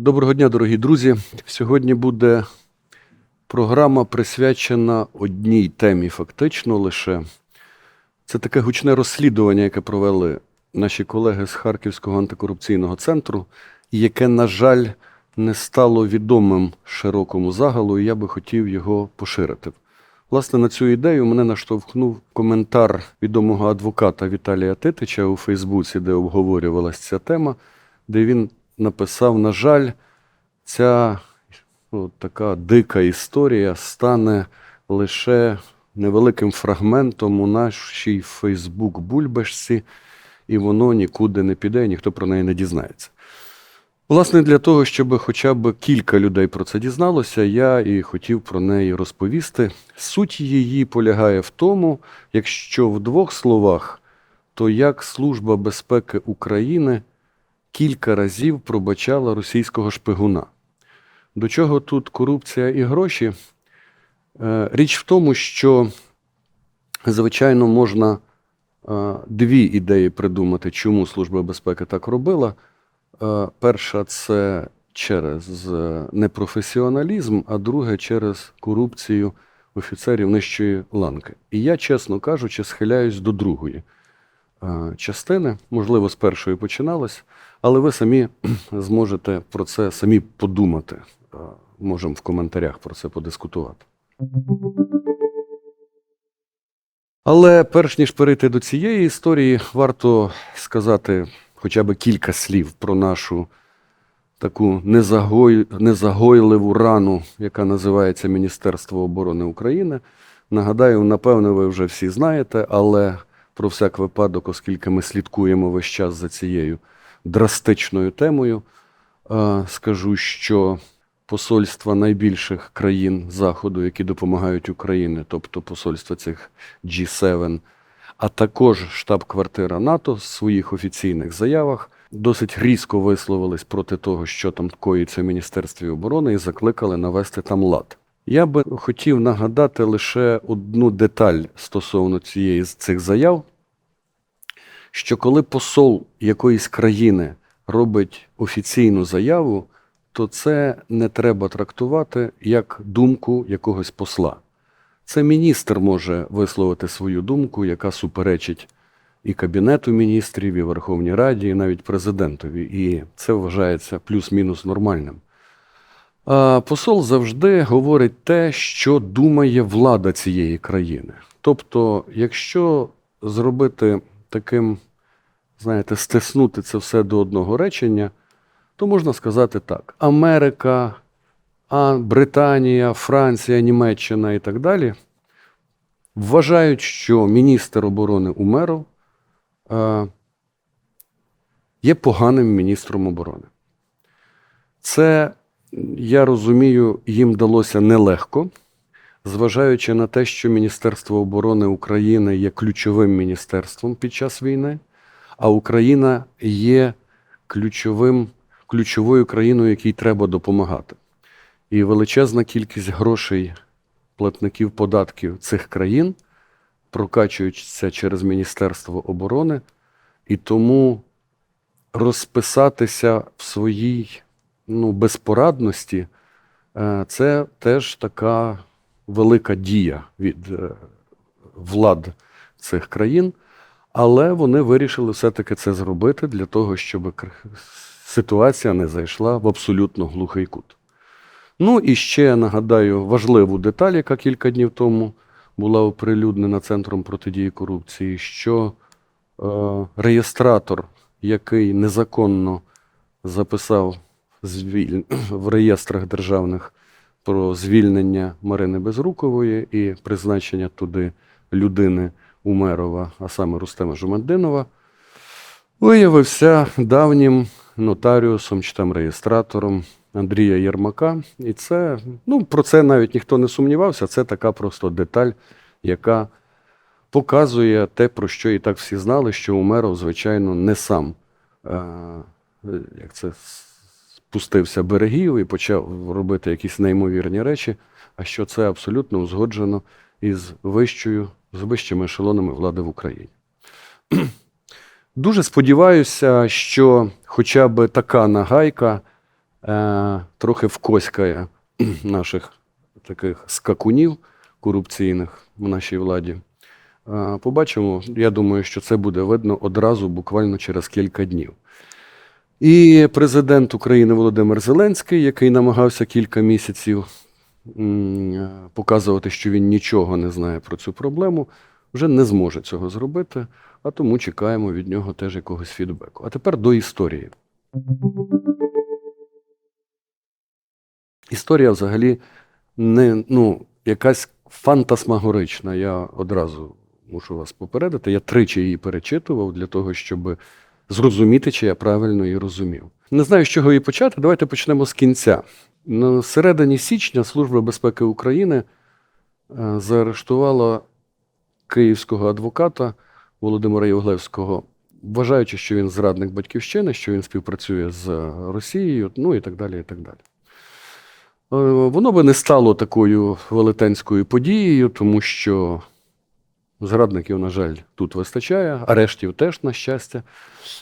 Доброго дня, дорогі друзі. Сьогодні буде програма присвячена одній темі, фактично лише. Це таке гучне розслідування, яке провели наші колеги з Харківського антикорупційного центру, яке, на жаль, не стало відомим широкому загалу, і я би хотів його поширити. Власне, на цю ідею мене наштовхнув коментар відомого адвоката Віталія Титича у Фейсбуці, де обговорювалася ця тема, де він написав: на жаль, ця ну, така дика історія стане лише невеликим фрагментом у нашій Фейсбук-бульбашці, і воно нікуди не піде, ніхто про неї не дізнається. Власне, для того, щоб хоча б кілька людей про це дізналося, я і хотів про неї розповісти. Суть її полягає в тому, якщо в двох словах, то як Служба безпеки України кілька разів пробачала російського шпигуна. До чого тут корупція і гроші? Е, Річ в тому, що, звичайно, можна е, дві ідеї придумати, чому Служба безпеки так робила. Е, Перша це через непрофесіоналізм, а друге через корупцію офіцерів нижчої ланки. І я, чесно кажучи, схиляюсь до другої частини. Можливо, з першої починалось, але ви самі зможете про це самі подумати. Е, Можемо в коментарях про це подискутувати. Але перш ніж перейти до цієї історії, варто сказати хоча б кілька слів про нашу таку незагой... незагойливу рану, яка називається Міністерство оборони України. Нагадаю, напевно, ви вже всі знаєте, але про всяк випадок, оскільки ми слідкуємо весь час за цією драстичною темою, е, скажу, що посольства найбільших країн Заходу, які допомагають Україні, тобто посольства цих G7, а також штаб-квартира НАТО в своїх офіційних заявах досить різко висловились проти того, що там коїться в Міністерстві оборони, і закликали навести там лад. Я би хотів нагадати лише одну деталь стосовно цієї з цих заяв, що коли посол якоїсь країни робить офіційну заяву, то це не треба трактувати як думку якогось посла. Це міністр може висловити свою думку, яка суперечить і Кабінету міністрів, і Верховній Раді, і навіть президентові. І це вважається плюс-мінус нормальним. Посол завжди говорить те, що думає влада цієї країни. Тобто, якщо зробити таким, знаєте, стиснути це все до одного речення, то можна сказати так: Америка, Британія, Франція, Німеччина і так далі вважають, що міністр оборони Умеров є поганим міністром оборони. Це, я розумію, їм далося нелегко, зважаючи на те, що Міністерство оборони України є ключовим міністерством під час війни, а Україна є ключовим, ключовою країною, якій треба допомагати. І величезна кількість грошей платників податків цих країн прокачуються через Міністерство оборони, і тому розписатися в своїй ну, безпорадності е, це теж така велика дія від е, влад цих країн, але вони вирішили все-таки це зробити для того, щоб ситуація не зайшла в абсолютно глухий кут. Ну і ще нагадаю важливу деталь, яка кілька днів тому була оприлюднена Центром протидії корупції, що е, реєстратор, який незаконно записав. в реєстрах державних про звільнення Марини Безрукової і призначення туди людини Умерова, а саме Рустема Жумандинова, виявився давнім нотаріусом чи там реєстратором Андрія Єрмака. І це, ну, про це навіть ніхто не сумнівався. Це така просто деталь, яка показує те, про що і так всі знали, що Умеров, звичайно, не сам е, як це, спустився берегів і почав робити якісь неймовірні речі, а що це абсолютно узгоджено із вищою, з вищими ешелонами влади в Україні. Дуже сподіваюся, що хоча б така нагайка е, трохи вкоськає наших таких скакунів корупційних в нашій владі. Е, Побачимо, я думаю, що це буде видно одразу, буквально через кілька днів. І президент України Володимир Зеленський, який намагався кілька місяців е, показувати, що він нічого не знає про цю проблему, вже не зможе цього зробити, а тому чекаємо від нього теж якогось фідбеку. А тепер до історії. Історія взагалі не ну, якась фантасмагорична. Я одразу мушу вас попередити. Я тричі її перечитував для того, щоб зрозуміти, чи я правильно її розумів. Не знаю, з чого її почати. Давайте почнемо з кінця. На середині січня Служба безпеки України е, заарештувала київського адвоката Володимира Євглевського, вважаючи, що він зрадник батьківщини, що він співпрацює з Росією, ну і так далі. І так далі. Е, Воно би не стало такою велетенською подією, тому що зрадників, на жаль, тут вистачає, арештів теж, на щастя.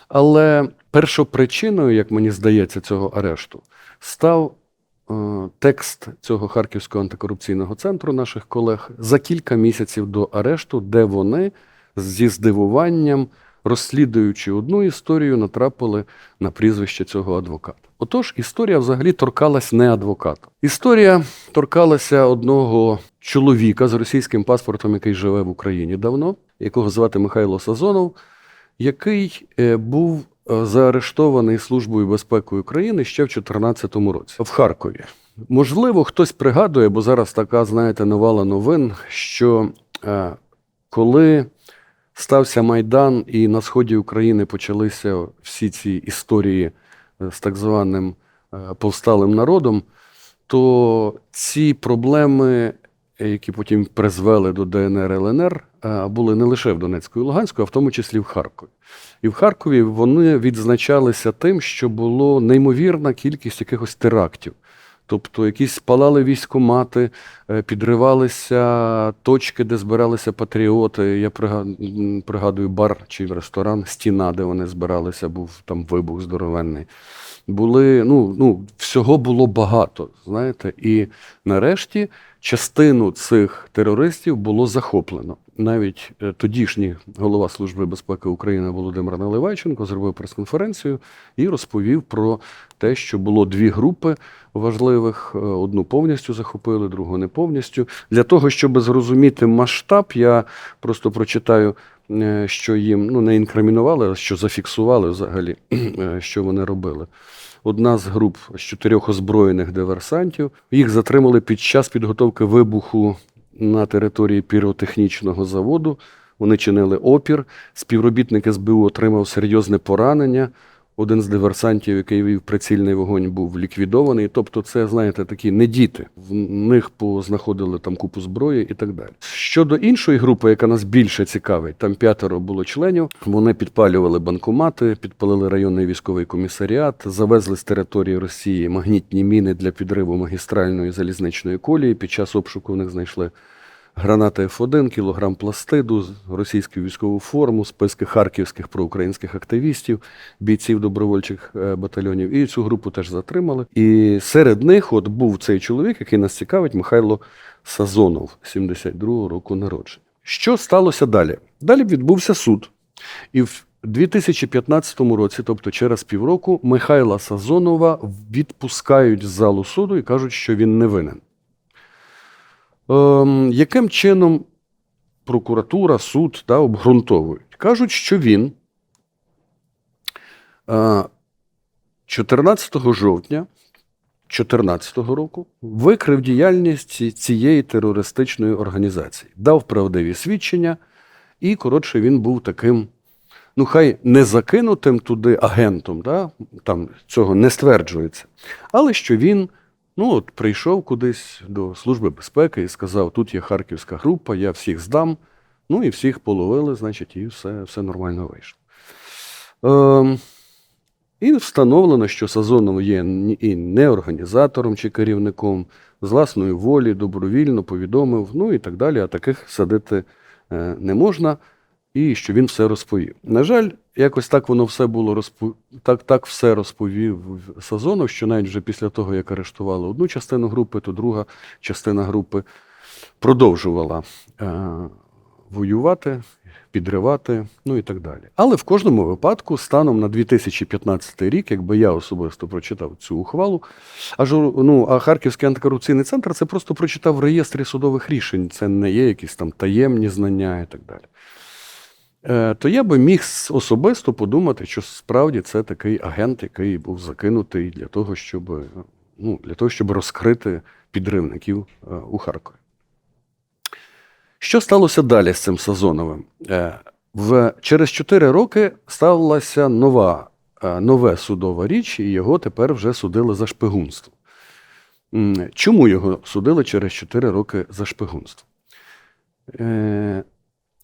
Але першопричиною, як мені здається, цього арешту став е, текст цього Харківського антикорупційного центру наших колег за кілька місяців до арешту, де вони зі здивуванням, розслідуючи одну історію, натрапили на прізвище цього адвоката. Отож, історія взагалі торкалась не адвоката. Історія торкалася одного чоловіка з російським паспортом, який живе в Україні давно, якого звати Михайло Сазонов, який е, був е, заарештований Службою безпеки України ще в 2014 році в Харкові. Можливо, хтось пригадує, бо зараз така, знаєте, навала новин, що е, коли стався Майдан і на сході України почалися всі ці історії з так званим повсталим народом, то ці проблеми, які потім призвели до ДНР ЛНР, були не лише в Донецьку і Луганську, а в тому числі в Харкові. І в Харкові вони відзначалися тим, що було неймовірна кількість якихось терактів. Тобто якісь палали військомати, е, підривалися точки, де збиралися патріоти. Я пригадую бар чи ресторан, стіна, де вони збиралися, був там вибух здоровенний. Були, ну, ну, всього було багато, знаєте, і нарешті частину цих терористів було захоплено. Навіть е, тодішній голова Служби безпеки України Володимир Наливайченко зробив прес-конференцію і розповів про те, що було дві групи важливих: е, одну повністю захопили, другу не повністю. Для того, щоб зрозуміти масштаб, я просто прочитаю, що їм ну, не інкримінували, а що зафіксували взагалі, е, що вони робили. Одна з груп з чотирьох озброєних диверсантів. Їх затримали під час підготовки вибуху на території піротехнічного заводу. Вони чинили опір. Співробітник СБУ отримав серйозне поранення. Один з диверсантів, який вів прицільний вогонь, був ліквідований. Тобто, це, знаєте, такі не діти. В них познаходили там купу зброї і так далі. Щодо іншої групи, яка нас більше цікавить, там п'ятеро було членів. Вони підпалювали банкомати, підпалили районний військовий комісаріат, завезли з території Росії магнітні міни для підриву магістральної залізничної колії. Під час обшуку в них знайшли гранати Ф1, кілограм пластиду, російську військову форму, списки харківських проукраїнських активістів, бійців добровольчих е, батальйонів. І цю групу теж затримали. І серед них от був цей чоловік, який нас цікавить, Михайло Сазонов, 72-го року народження. Що сталося далі? Далі відбувся суд. І в 2015 році, тобто через півроку, Михайла Сазонова відпускають з залу суду і кажуть, що він не винен. Ем, яким чином прокуратура, суд да, обґрунтовують? Кажуть, що він е, 14 жовтня 2014 року викрив діяльність цієї терористичної організації, дав правдиві свідчення, і, коротше, він був таким, ну, хай не закинутим туди агентом, да? там цього не стверджується, але що він Ну, от прийшов кудись до Служби безпеки і сказав: тут є харківська група, я всіх здам. Ну і всіх половили, значить, і все, все нормально вийшло. Ем, і встановлено, що Сазонов є і не організатором чи керівником, з власної волі, добровільно повідомив, ну і так далі. А таких садити е, не можна. І що він все розповів. На жаль, якось так воно все було розпо... так, так все розповів Сазонов, що навіть вже після того, як арештували одну частину групи, то друга частина групи продовжувала е, воювати, підривати, ну і так далі. Але в кожному випадку, станом на 2015 рік, якби я особисто прочитав цю ухвалу, а, жур- ну, а Харківський антикорупційний центр це просто прочитав в реєстрі судових рішень, це не є якісь там таємні знання і так далі. Е, То я би міг особисто подумати, що справді це такий агент, який був закинутий для того, щоб, ну, для того, щоб розкрити підривників е, у Харкові. Що сталося далі з цим Сазоновим? Е, В, через 4 роки сталася нова, нове судова річ, і його тепер вже судили за шпигунство. Чому його судили через 4 роки за шпигунство?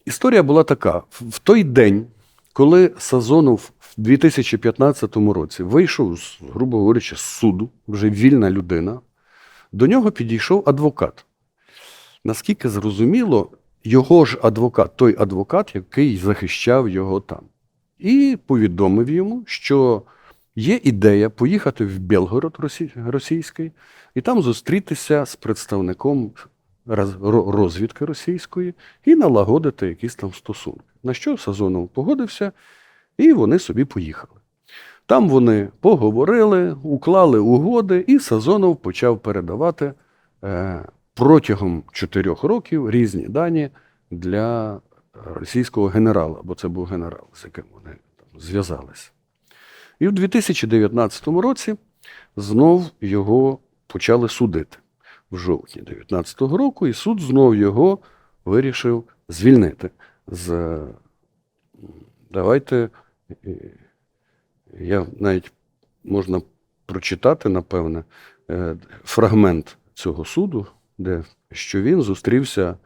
Історія була така: В- той день, коли Сазонов в 2015 році вийшов, грубо говорячи, з суду, вже вільна людина, до нього підійшов адвокат. Наскільки зрозуміло, його ж адвокат, той адвокат, який захищав його там, і повідомив йому, що є ідея поїхати в Белгород російський і там зустрітися з представником розвідки російської і налагодити якісь там стосунки. На що Сазонов погодився, і вони собі поїхали. Там вони поговорили, уклали угоди, і Сазонов почав передавати е, протягом чотирьох років різні дані для російського генерала, бо це був генерал, з яким вони там зв'язалися. І в 2019 році знов його почали судити в жовтні 2019 року, і суд знов його вирішив звільнити з. Давайте я навіть можна прочитати, напевне, е, фрагмент цього суду, де що він зустрівся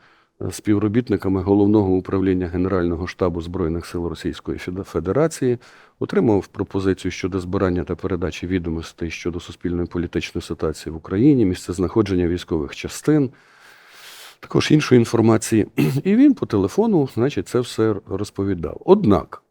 співробітниками головного управління Генерального штабу Збройних сил Російської Федерації, отримав пропозицію щодо збирання та передачі відомостей щодо суспільної політичної ситуації в Україні, місцезнаходження військових частин, також іншої інформації. І він по телефону, значить, це все розповідав. Однак,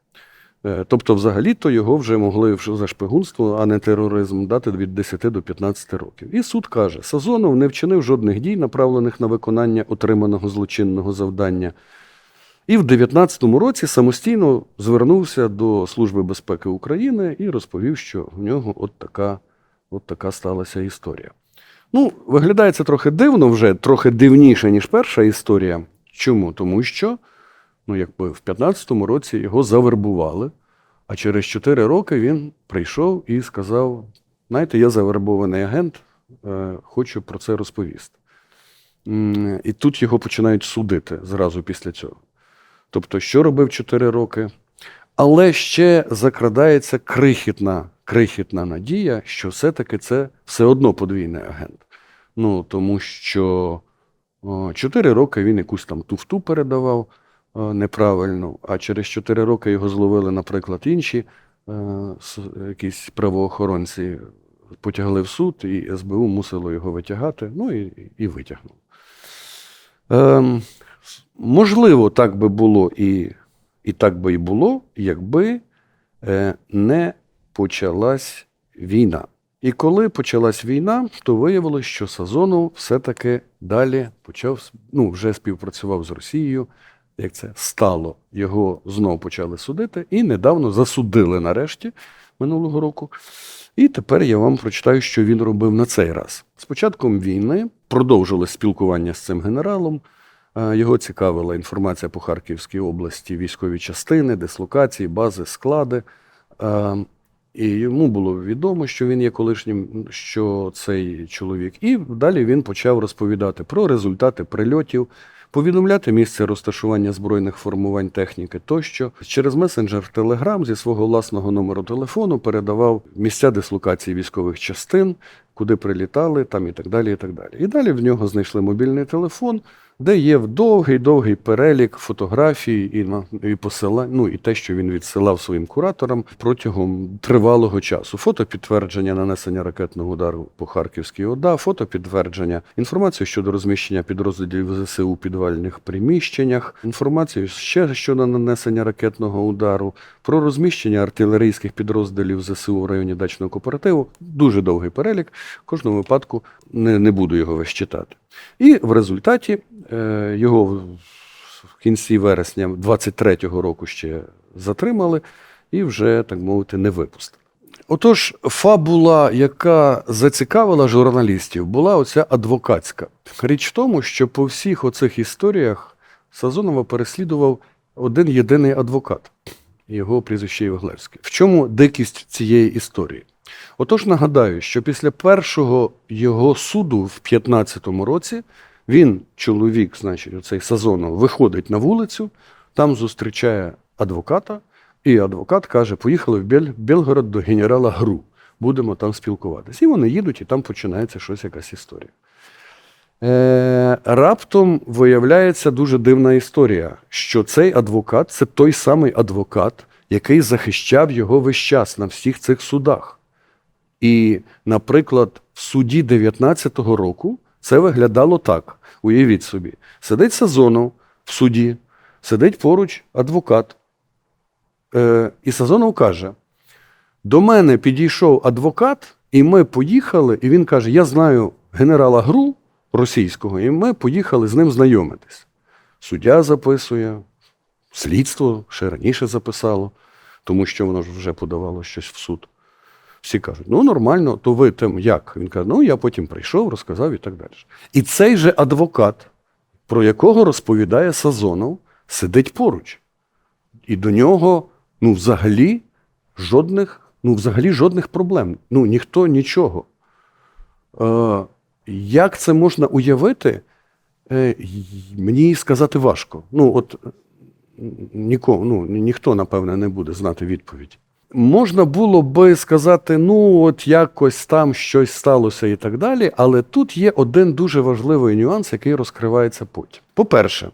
Тобто, взагалі-то його вже могли за шпигунство, а не тероризм, дати від 10 до 15 років. І суд каже, Сазонов не вчинив жодних дій, направлених на виконання отриманого злочинного завдання. І в 19-му році самостійно звернувся до Служби безпеки України і розповів, що в нього от така, от така сталася історія. Ну, виглядає це трохи дивно вже, трохи дивніше, ніж перша історія. Чому? Тому що ну, якби в 15-му році його завербували, а через 4 роки він прийшов і сказав: знаєте, я завербований агент, е, хочу про це розповісти. І тут його починають судити зразу після цього. Тобто, що робив 4 роки? Але ще закрадається крихітна, крихітна надія, що все-таки це все одно подвійний агент. Ну, тому що 4 роки він якусь там туфту передавав е, неправильно, а через 4 роки його зловили, наприклад, інші е, якісь правоохоронці, потягли в суд, і СБУ мусило його витягати, ну і, і витягнуло. Ем, можливо, так би було і, і так би і було, якби е, не почалась війна. І коли почалась війна, то виявилось, що Сазонов все-таки далі почав ну, вже співпрацював з Росією. Як це стало, його знов почали судити, і недавно засудили нарешті минулого року. І тепер я вам прочитаю, що він робив на цей раз. З початком війни продовжилось спілкування з цим генералом. Е, Його цікавила інформація по Харківській області, військові частини, дислокації, бази, склади. Е, І йому було відомо, що він є колишнім, що цей чоловік. І далі він почав розповідати про результати прильотів, повідомляти місце розташування збройних формувань техніки тощо. Через месенджер Telegram зі свого власного номеру телефону передавав місця дислокації військових частин, куди прилітали, там і так далі. І так далі. І далі в нього знайшли мобільний телефон, де є довгий-довгий перелік фотографій і, і посила, ну, і те, що він відсилав своїм кураторам протягом тривалого часу. Фото підтвердження нанесення ракетного удару по Харківській ОДА, фото підтвердження інформацію щодо розміщення підрозділів ЗСУ у підвальних приміщеннях, інформацію ще щодо нанесення ракетного удару, про розміщення артилерійських підрозділів ЗСУ в районі дачного кооперативу. Дуже довгий перелік. В кожному випадку не, не буду його весь читати. І в результаті його в- кінці вересня 23-го року ще затримали і вже, так мовити, не випустили. Отож, фабула, яка зацікавила журналістів, була оця адвокатська. Річ в тому, що по всіх оцих історіях Сазонова переслідував один єдиний адвокат. Його прізвище Євглевське. В чому дикість цієї історії? Отож, нагадаю, що після першого його суду в 15-му році він, чоловік, значить, оцей Сазонов, виходить на вулицю, там зустрічає адвоката, і адвокат каже: поїхали в Бель- Белгород до генерала Гру. Будемо там спілкуватися. І вони їдуть, і там починається щось, якась історія. Е, раптом виявляється дуже дивна історія, що цей адвокат це той самий адвокат, який захищав його весь час на всіх цих судах. І, наприклад, в суді 19-го року це виглядало так. Уявіть собі, сидить Сазонов в суді, сидить поруч адвокат. Е, і Сазонов каже: до мене підійшов адвокат, і ми поїхали, і він каже: Я знаю генерала Гру російського, і ми поїхали з ним знайомитись. Суддя записує, слідство ще раніше записало, тому що воно ж вже подавало щось в суд. Всі кажуть, ну нормально, то ви там як? Він каже, ну я потім прийшов, розказав і так далі. І цей же адвокат, про якого розповідає Сазонов, сидить поруч. І до нього, ну, взагалі, жодних, ну, взагалі жодних проблем. Ну, ніхто нічого. Е, як це можна уявити, е, мені сказати важко. Ну, от нікого, ну, ніхто, напевне, не буде знати відповідь. Можна було би сказати, ну, от якось там щось сталося і так далі, але тут є один дуже важливий нюанс, який розкривається потім. По-перше,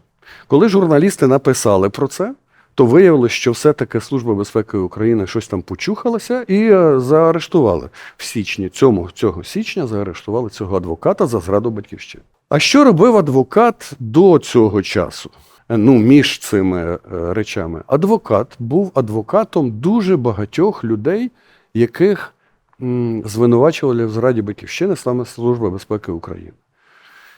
коли журналісти написали про це, то виявилось, що все-таки Служба безпеки України щось там почухалася і е, заарештували в січні, цьому, цього січня заарештували цього адвоката за зраду батьківщини. А що робив адвокат до цього часу? Ну, між цими е, речами. Адвокат був адвокатом дуже багатьох людей, яких звинувачували в зраді батьківщини саме Служба безпеки України.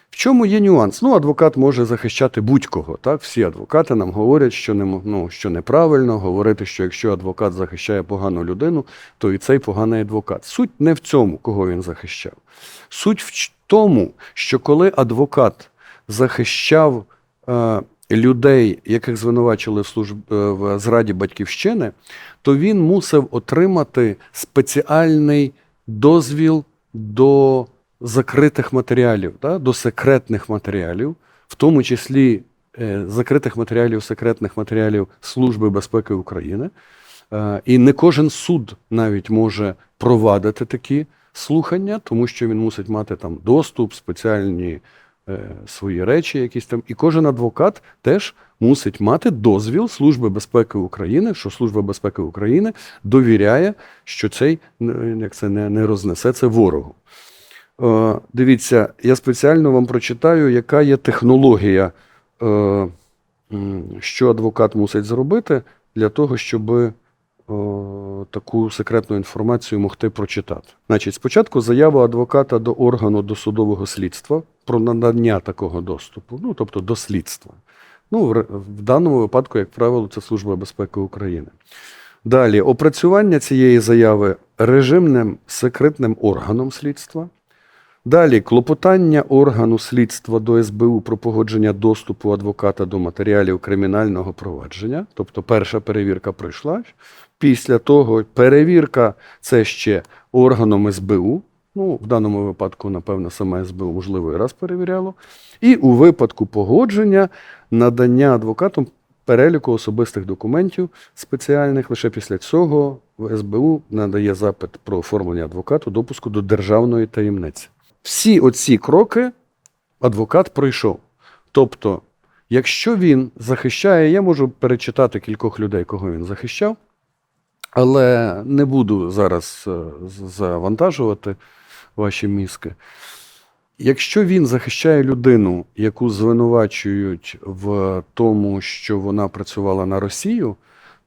В чому є нюанс? Ну, адвокат може захищати будь-кого. Так? Всі адвокати нам говорять, що, не, ну, що неправильно говорити, що якщо адвокат захищає погану людину, то і цей поганий адвокат. Суть не в цьому, кого він захищав. Суть в тому, що коли адвокат захищав е, людей, яких звинувачили в, служб, е, в зраді батьківщини, то він мусив отримати спеціальний дозвіл до закритих матеріалів, да, до секретних матеріалів, в тому числі е, закритих матеріалів, секретних матеріалів Служби безпеки України. Е, і не кожен суд навіть може провадити такі слухання, тому що він мусить мати там доступ, спеціальні свої речі, якісь там. І кожен адвокат теж мусить мати дозвіл Служби безпеки України, що Служба безпеки України довіряє, що цей е, як це не, не рознесе це ворогу. Е, дивіться, я спеціально вам прочитаю, яка є технологія, е, що адвокат мусить зробити для того, щоб е, таку секретну інформацію могти прочитати. Значить, спочатку заява адвоката до органу досудового слідства про надання такого доступу, ну тобто до слідства. Ну, в, в даному випадку, як правило, це Служба безпеки України. Далі опрацювання цієї заяви режимним секретним органом слідства. Далі клопотання органу слідства до СБУ про погодження доступу адвоката до матеріалів кримінального провадження. Тобто перша перевірка пройшла. Після того перевірка це ще органом СБУ. Ну, в даному випадку, напевно, саме СБУ можливо і раз перевіряло. І у випадку погодження надання адвокатом переліку особистих документів спеціальних. Лише після цього в СБУ надає запит про оформлення адвокату допуску до державної таємниці. Всі оці кроки адвокат пройшов. Тобто, якщо він захищає, я можу перечитати кількох людей, кого він захищав, але не буду зараз е, завантажувати ваші мізки. Якщо він захищає людину, яку звинувачують в тому, що вона працювала на Росію,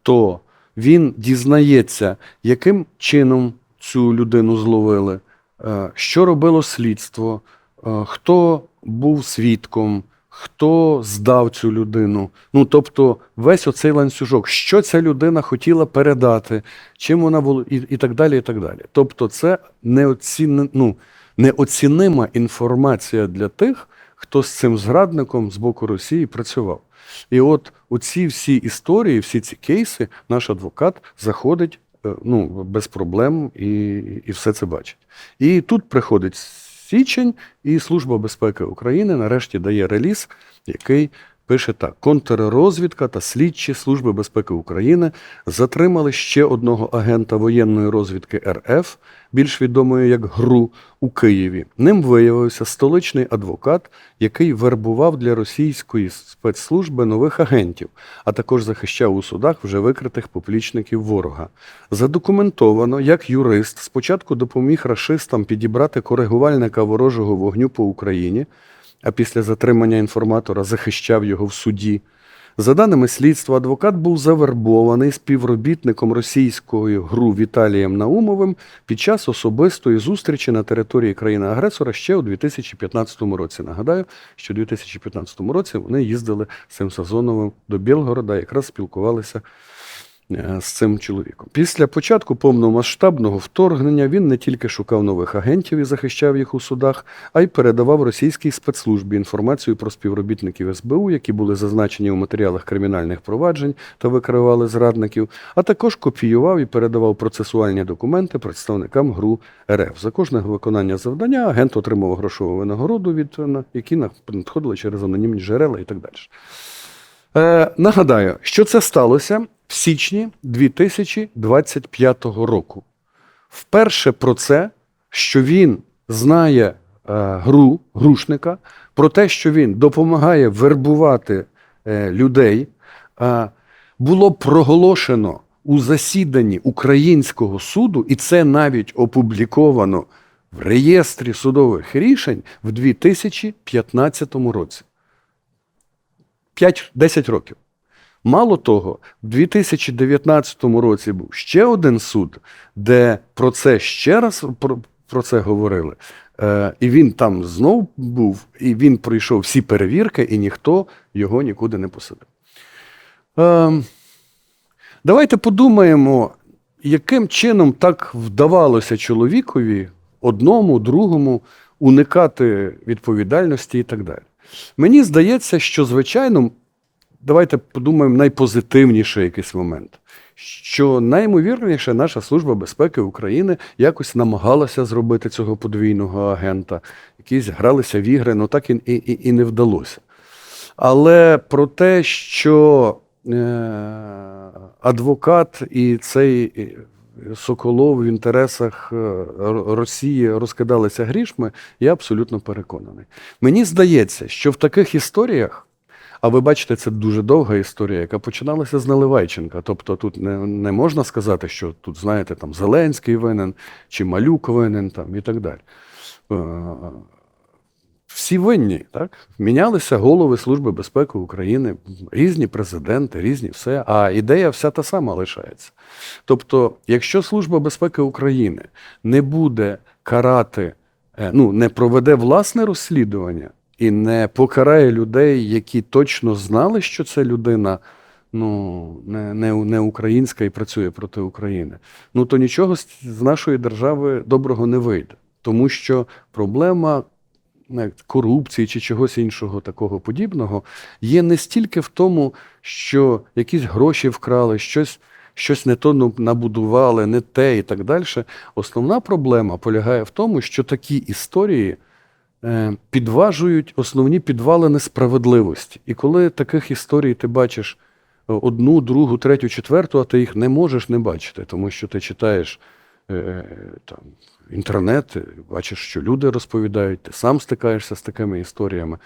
то він дізнається, яким чином цю людину зловили, е, що робило слідство, е, хто був свідком, хто здав цю людину. Ну, тобто, весь оцей ланцюжок, що ця людина хотіла передати, чим вона була, і, і так далі. і так далі. Тобто, це неоцінне, ну, неоцінима інформація для тих, хто з цим зрадником з боку Росії працював. І от оці всі історії, всі ці кейси, наш адвокат заходить е, ну, без проблем і, і все це бачить. І тут приходить січень, і Служба безпеки України нарешті дає реліз, який пише так: контррозвідка та слідчі Служби безпеки України затримали ще одного агента воєнної розвідки РФ, більш відомої як ГРУ, у Києві. Ним виявився столичний адвокат, який вербував для російської спецслужби нових агентів, а також захищав у судах вже викритих поплічників ворога. Задокументовано, як юрист спочатку допоміг рашистам підібрати коригувальника ворожого вогню по Україні, а після затримання інформатора захищав його в суді. За даними слідства, адвокат був завербований співробітником російської ГРУ Віталієм Наумовим під час особистої зустрічі на території країни-агресора ще у 2015 році. Нагадаю, що у 2015 році вони їздили з цим Сазоновим до Білгорода, якраз спілкувалися з цим чоловіком. Після початку повномасштабного вторгнення він не тільки шукав нових агентів і захищав їх у судах, а й передавав російській спецслужбі інформацію про співробітників СБУ, які були зазначені у матеріалах кримінальних проваджень та викривали зрадників, а також копіював і передавав процесуальні документи представникам ГРУ РФ. За кожне виконання завдання агент отримав грошову винагороду, від на- які надходили через анонімні джерела і так далі. Е, нагадаю, що це сталося в січні 2025 року. Вперше про це, що він знає е, гру, грушника, про те, що він допомагає вербувати е, людей, е, було проголошено у засіданні українського суду, і це навіть опубліковано в реєстрі судових рішень в 2015 році. 5-10 років. Мало того, в 2019 році був ще один суд, де про це ще раз про, про це говорили. Е, і він там знов був, і він пройшов всі перевірки, і ніхто його нікуди не посадив. Е, давайте подумаємо, яким чином так вдавалося чоловікові одному, другому уникати відповідальності і так далі. Мені здається, що, звичайно, давайте подумаємо найпозитивніший якийсь момент. Що наймовірніше, наша Служба безпеки України якось намагалася зробити цього подвійного агента, якісь гралися в ігри, але так і, і, і не вдалося. Але про те, що е, адвокат і цей Соколов в інтересах е, Росії розкидалися грішми, я абсолютно переконаний. Мені здається, що в таких історіях, а ви бачите, це дуже довга історія, яка починалася з Наливайченка. Тобто тут не, не можна сказати, що тут, знаєте, там Зеленський винен чи Малюк винен там, і так далі. Е, Всі винні, так? Мінялися голови Служби безпеки України, різні президенти, різні все, а ідея вся та сама лишається. Тобто, якщо Служба безпеки України не буде карати, е, ну, не проведе власне розслідування і не покарає людей, які точно знали, що це людина ну, не, не, не українська і працює проти України, ну то нічого з нашої держави доброго не вийде. Тому що проблема корупції чи чогось іншого такого подібного є не стільки в тому, що якісь гроші вкрали, щось, щось не то набудували, не те і так далі. Основна проблема полягає в тому, що такі історії підважують основні підвали несправедливості. І коли таких історій ти бачиш е, одну, другу, третю, четверту, а ти їх не можеш не бачити, тому що ти читаєш е, там, інтернет, е, бачиш, що люди розповідають, ти сам стикаєшся з такими історіями,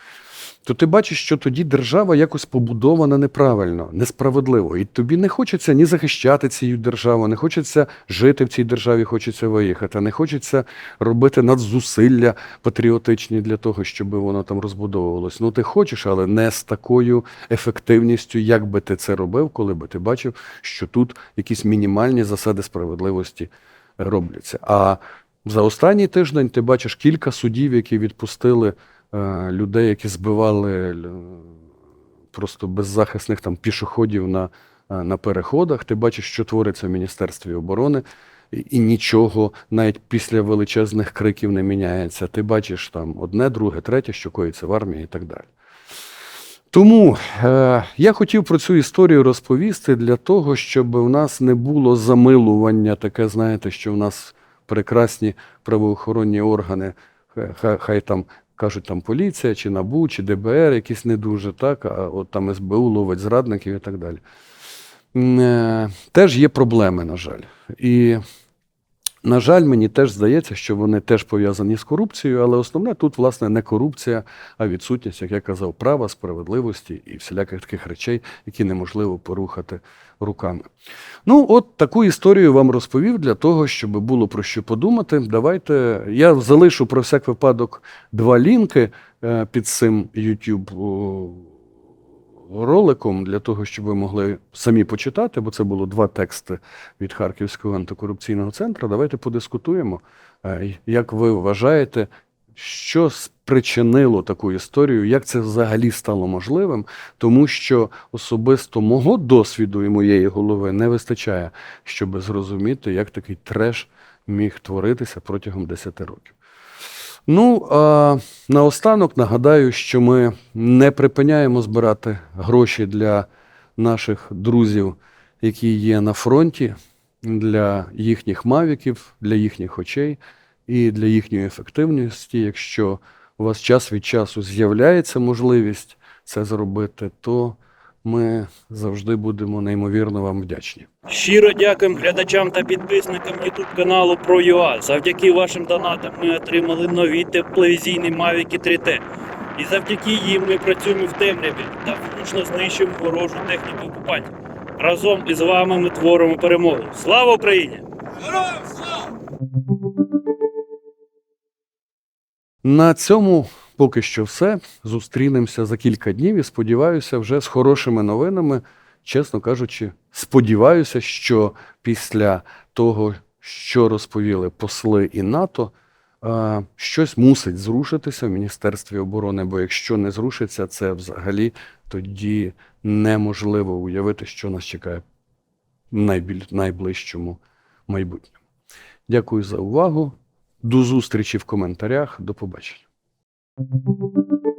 то ти бачиш, що тоді держава якось побудована неправильно, несправедливо. І тобі не хочеться ні захищати цю державу, не хочеться жити в цій державі, хочеться виїхати, не хочеться робити надзусилля патріотичні для того, щоб воно там розбудовувалось. Ну, ти хочеш, але не з такою ефективністю, як би ти це робив, коли би ти бачив, що тут якісь мінімальні засади справедливості робляться. А за останній тиждень ти бачиш кілька судів, які відпустили людей, які збивали просто беззахисних там пішоходів на, е, на переходах. Ти бачиш, що твориться в Міністерстві оборони, і, і нічого навіть після величезних криків не міняється. Ти бачиш там одне, друге, третє, що коїться в армії і так далі. Тому е, я хотів про цю історію розповісти для того, щоб в нас не було замилування, таке, знаєте, що в нас прекрасні правоохоронні органи, хай, хай там кажуть там поліція, чи НАБУ, чи ДБР, якісь не дуже так, а от там СБУ ловить зрадників і так далі. Е, Теж є проблеми, на жаль. І на жаль, мені теж здається, що вони теж пов'язані з корупцією, але основне тут, власне, не корупція, а відсутність, як я казав, права, справедливості і всіляких таких речей, які неможливо порухати руками. Ну, от таку історію вам розповів для того, щоб було про що подумати. Давайте я залишу про всяк випадок два лінки е, під цим YouTube роликом для того, щоб ви могли самі почитати, бо це було два тексти від Харківського антикорупційного центру. Давайте подискутуємо. Е, Як ви вважаєте, що спричинило таку історію, як це взагалі стало можливим? Тому що особисто мого досвіду і моєї голови не вистачає, щоб зрозуміти, як такий треш міг творитися протягом 10 років. Ну, а наостанок нагадаю, що ми не припиняємо збирати гроші для наших друзів, які є на фронті, для їхніх мавіків, для їхніх очей і для їхньої ефективності. Якщо у вас час від часу з'являється можливість це зробити, то ми завжди будемо неймовірно вам вдячні. Щиро дякуємо глядачам та підписникам YouTube каналу ProUA. Завдяки вашим донатам ми отримали нові тепловізійні Mavic 3T. І завдяки їм ми працюємо в темряві та влучно знищуємо ворожу техніку окупантів. Разом із вами ми творимо перемогу. Слава Україні! Героям слава! На цьому поки що все. Зустрінемося за кілька днів і сподіваюся, вже з хорошими новинами. Чесно кажучи, сподіваюся, що після того, що розповіли посли і НАТО, щось мусить зрушитися в Міністерстві оборони, бо якщо не зрушиться, це взагалі тоді неможливо уявити, що нас чекає в найближчому майбутньому. Дякую за увагу. До зустрічі в коментарях. До побачення. Thank you.